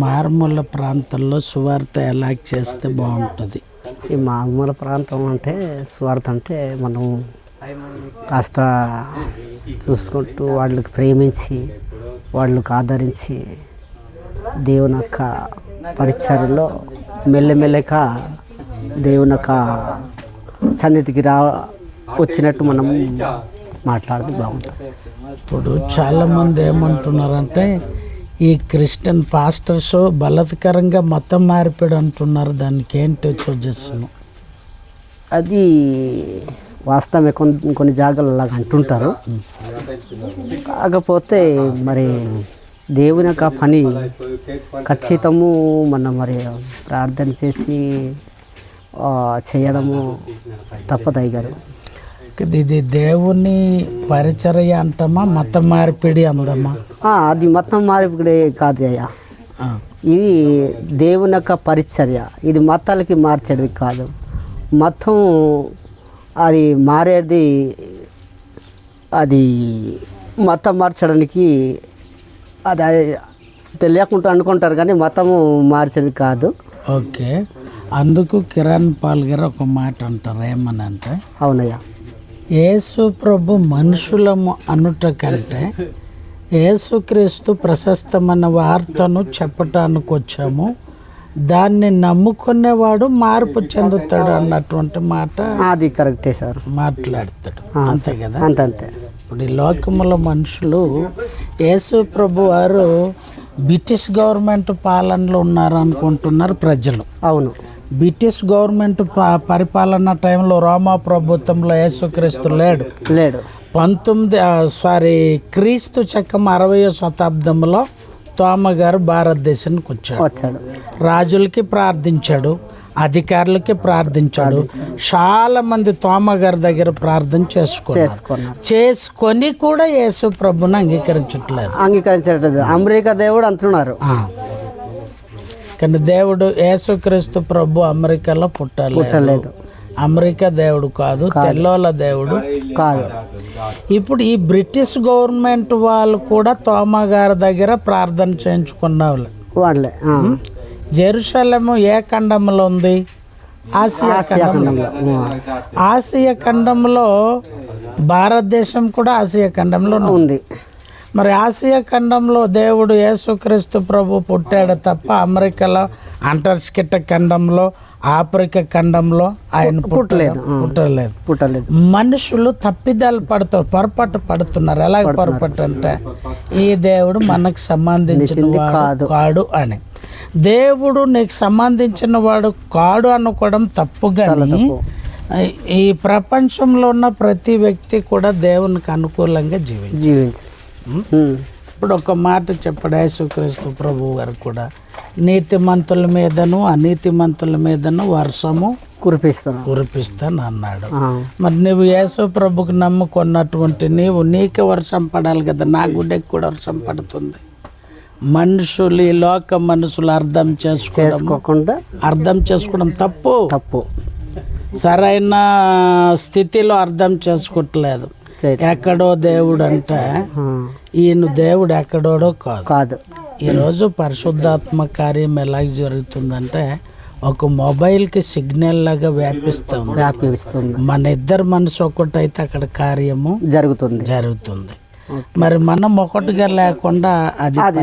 మారుమూల ప్రాంతాల్లో సువార్త ఎలా చేస్తే బాగుంటుంది? ఈ మామూలు ప్రాంతం అంటే స్వార్థ అంటే మనం కాస్త చూసుకుంటూ వాళ్ళకి ప్రేమించి వాళ్ళకి ఆదరించి దేవుని యొక్క పరిచర్యలో మెల్లమెల్లగా దేవుని యొక్క సన్నిధికి రా వచ్చినట్టు మనం మాట్లాడితే బాగుంటుంది. ఇప్పుడు చాలామంది ఏమంటున్నారంటే ఈ క్రిస్టియన్ పాస్టర్స్ బలత్కరంగా మతం మార్పిడు అంటున్నారు. దానికి ఏంటో సజెషన్ అది వాస్తవమే. కొన్ని కొన్ని జాగాలు అలాగ అంటుంటారు. కాకపోతే మరి దేవుని యొక్క పని ఖచ్చితము మనం మరి ప్రార్థన చేసి చేయడము తప్పదయ్య గారు ఇది దేవుని పరిచర్య అంటామా మత మార్పిడి అందమా? అది మొత్తం మార్పిడే కాదు అయ్యా. ఇది దేవుని యొక్క పరిచర్య. ఇది మతాలకి మార్చేది కాదు. మొత్తం అది మారేది అది మతం మార్చడానికి అది అది తెలియకుండా అనుకుంటారు కానీ మతము మార్చేది కాదు. ఓకే. అందుకు కిరణ్ పాల్ గారు ఒక మాట అంటారు ఏమని అంటే అవునయ్యా. యేసు ప్రభు మనుషులము అనుట కంటే యేసుక్రీస్తు ప్రశస్తమైన వార్తను చెప్పటానికి వచ్చాము. దాన్ని నమ్ముకునేవాడు మార్పు చెందుతాడు అన్నటువంటి మాట అది కరెక్టే సార్. మాట్లాడతాడు. అంతే కదా? అంతంతే ఇప్పుడు ఈ లోకముల మనుషులు యేసు ప్రభు వారు బ్రిటిష్ గవర్నమెంట్ పాలనలో ఉన్నారు అనుకుంటున్నారు ప్రజలు. అవును. బ్రిటిష్ గవర్నమెంట్ పరిపాలన టైంలో రోమా ప్రభుత్వంలో యేసుక్రీస్తు లేడు. లేడు. పంతొమ్మిది సారీ క్రీస్తు శకం అరవయో శతాబ్దంలో తోమ గారు భారతదేశానికి వచ్చాడు. వచ్చాడు. రాజులకి ప్రార్థించాడు అధికారులకి ప్రార్థించాడు చాలా మంది తోమ గారి దగ్గర ప్రార్థన చేసుకున్నారు. చేసుకొని కూడా యేసు ప్రభుని అంగీకరించట్లేదు. అంగీకరించట్లేదు. అమెరికా దేవుడు అంటున్నారు. కానీ దేవుడు యేసుక్రీస్తు ప్రభు అమెరికాలో పుట్టాలి పుట్టలేదు. అమెరికా దేవుడు కాదు తెల్లోల దేవుడు కాదు. ఇప్పుడు ఈ బ్రిటిష్ గవర్నమెంట్ వాళ్ళు కూడా తోమ గారి దగ్గర ప్రార్థన చేయించుకున్న వాళ్ళు. జెరూసలేము ఏ ఖండంలో ఉంది? ఆసియా ఖండంలో. ఆసియా ఖండంలో భారతదేశం కూడా ఆసియా ఖండంలో ఉంది. మరి ఆసియా ఖండంలో దేవుడు యేసుక్రీస్తు ప్రభు పుట్టాడు తప్ప అమెరికాలో అంటార్కిటిక్ ఖండంలో ఆఫ్రికా ఖండంలో ఆయన పుట్టలేదు. పుట్టలేదు. పుట్టలేదు. మనుషులు తప్పిదాలు పడుతారు పొరపాటు పడుతున్నారు. ఎలా పొరపాటు అంటే ఈ దేవుడు మనకు సంబంధించిన కాదు. కాడు అని. దేవుడు నీకు సంబంధించిన వాడు కాడు అనుకోవడం తప్పు కానీ ఈ ప్రపంచంలో ఉన్న ప్రతి వ్యక్తి కూడా దేవునికి అనుకూలంగా జీవించారు జీవించు ఉమ్. ఇప్పుడు ఒక మాట చెప్పాడు యేసుక్రీస్తు ప్రభు గారు కూడా నీతిమంతుల మీదను అనీతిమంతుల మీదను వర్షము కురిపిస్తున్నాం. కురిపిస్తాను అన్నాడు. మరి నువ్వు యేసు ప్రభుకు నమ్ముకున్నటువంటి నీవు నీకే వర్షం పడాలి కదా నా గుడ్డకి కూడా వర్షం పడుతుంది. మనుషులు ఈ లోక మనుషులు అర్థం చేసుకోకుండా అర్థం చేసుకోవడం తప్పు. తప్పు. సరైన స్థితిలో అర్థం చేసుకోవట్లేదు. ఎక్కడో దేవుడు అంటే. ఈయన దేవుడు ఎక్కడోడో కాదు. కాదు. ఈరోజు పరిశుద్ధాత్మ కార్యం ఎలా జరుగుతుందంటే ఒక మొబైల్కి సిగ్నల్ లాగా వ్యాపిస్తుంది వ్యాపిస్తుంది. మన ఇద్దరు మనసు ఒకటైతే అక్కడ కార్యము జరుగుతుంది. జరుగుతుంది. మరి మనం ఒకటిగా లేకుండా అది అది